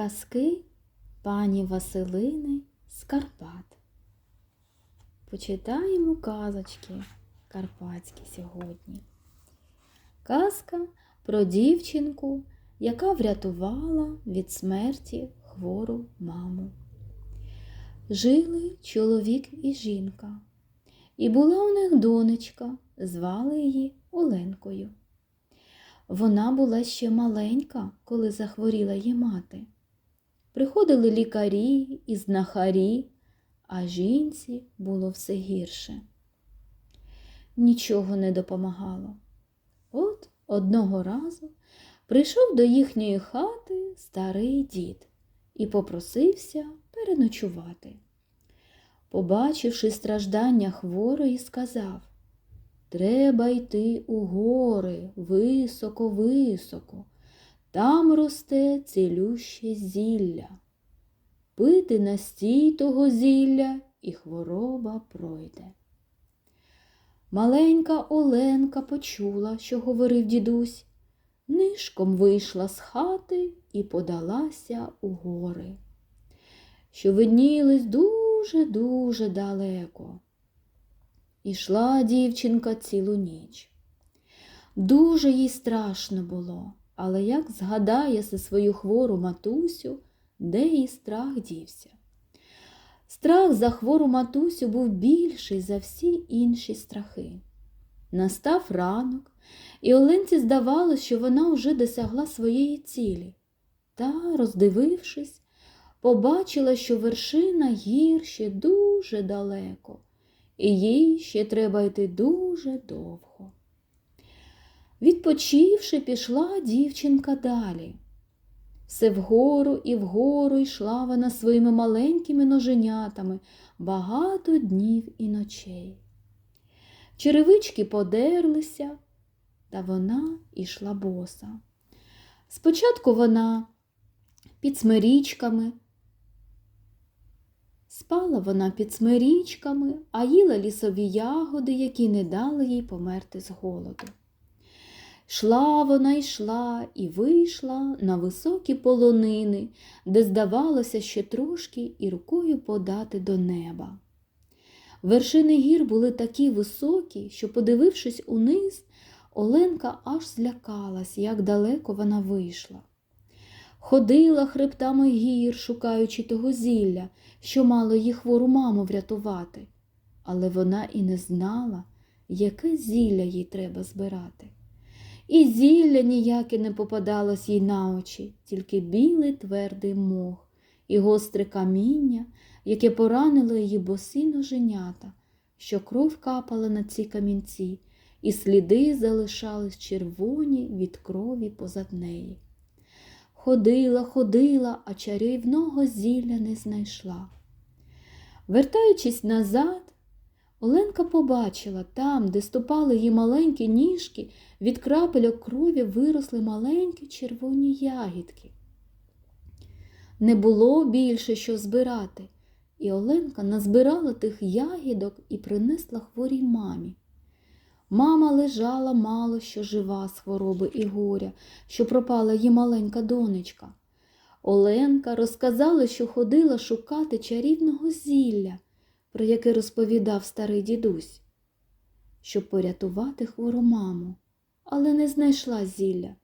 Казки пані Василини з Карпат. Почитаємо казочки карпатські сьогодні. Казка про дівчинку, яка врятувала від смерті хвору маму. Жили чоловік і жінка, і була у них донечка, звали її Оленкою. Вона була ще маленька, коли захворіла її мати. Приходили лікарі і знахарі, а жінці було все гірше. Нічого не допомагало. От одного разу прийшов до їхньої хати старий дід і попросився переночувати. Побачивши страждання хворої, сказав Треба йти у гори високо-високо. Там росте цілюще зілля. Пити настій того зілля, і хвороба пройде. Маленька Оленка почула, що говорив дідусь, нишком вийшла з хати і подалася у гори, що виднілись дуже-дуже далеко. Ішла дівчинка цілу ніч. Дуже їй страшно було, але як згадає за свою хвору матусю, де їй страх дівся. Страх за хвору матусю був більший за всі інші страхи. Настав ранок, і Оленці здавалось, що вона вже досягла своєї цілі. Та, роздивившись, побачила, що вершина гір ще дуже далеко, і їй ще треба йти дуже довго. Відпочивши, пішла дівчинка далі. Все вгору і вгору йшла вона своїми маленькими ноженятами багато днів і ночей. Черевички подерлися, та вона йшла боса. Спочатку вона під смирічками, спала вона під смирічками, а їла лісові ягоди, які не дали їй померти з голоду. Йшла вона йшла і вийшла на високі полонини, де здавалося ще трошки і рукою подати до неба. Вершини гір були такі високі, що, подивившись униз, Оленка аж злякалась, як далеко вона вийшла. Ходила хребтами гір, шукаючи того зілля, що мало її хвору маму врятувати, але вона і не знала, яке зілля їй треба збирати. І зілля ніяке не попадалось їй на очі, тільки білий твердий мох і гостре каміння, яке поранило її босі ноженята, що кров капала на ці камінці, і сліди залишались червоні від крові позад неї. Ходила, ходила, а чарівного зілля не знайшла. Вертаючись назад, Оленка побачила там, де ступали її маленькі ніжки, від крапельок крові виросли маленькі червоні ягідки. Не було більше що збирати, і Оленка назбирала тих ягідок і принесла хворій мамі. Мама лежала мало що жива з хвороби і горя, що пропала її маленька донечка. Оленка розказала, що ходила шукати чарівного зілля, про яке розповідав старий дідусь, щоб порятувати хвору маму, але не знайшла зілля,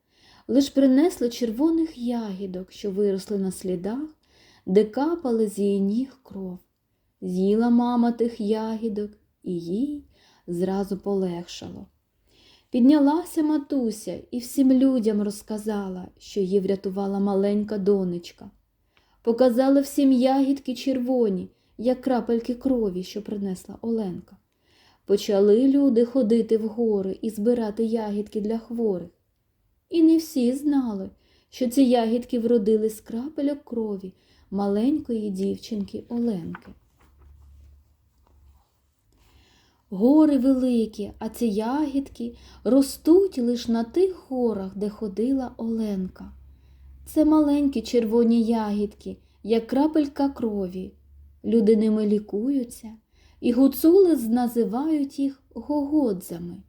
лиш принесла червоних ягідок, що виросли на слідах, де капали з її ніг кров. З'їла мама тих ягідок, і їй зразу полегшало. Піднялася матуся і всім людям розказала, що її врятувала маленька донечка. Показала всім ягідки червоні, як крапельки крові, що принесла Оленка. Почали люди ходити в гори і збирати ягідки для хворих. І не всі знали, що ці ягідки вродили з крапельок крові маленької дівчинки Оленки. Гори великі, а ці ягідки ростуть лише на тих горах, де ходила Оленка. Це маленькі червоні ягідки, як крапелька крові. Люди ними лікуються, і гуцули називають їх гогодзами.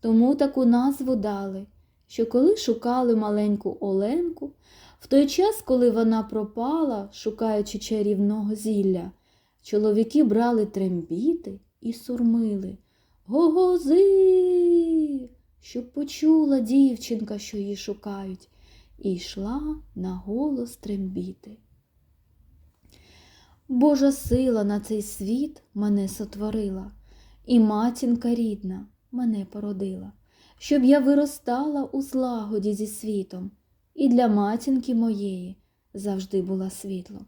Тому таку назву дали, що коли шукали маленьку Оленку, В той час, коли вона пропала, шукаючи чарівного зілля, чоловіки брали трембіти і сурмили. Гогози, щоб почула дівчинка, що її шукають, і йшла на голос трембіти. Божа сила на цей світ мене сотворила, і матінка рідна мене породила, щоб я виростала у злагоді зі світом, і для матінки моєї завжди була світлом.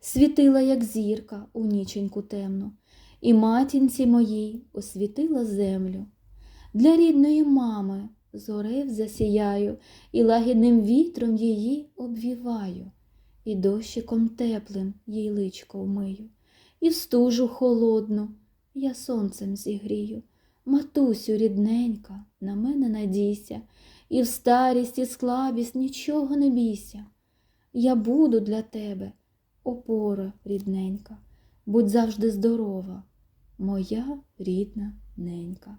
Світила, як зірка у ніченьку темну, і матінці моїй освітила землю. Для рідної мами зорев засіяю, і лагідним вітром її обвіваю, і дощиком теплим їй личко вмию, і в стужу холодну я сонцем зігрію. Матусю рідненька, на мене надійся, і в старість, і слабість нічого не бійся. Я буду для тебе, опора рідненька, будь завжди здорова, моя рідна ненька.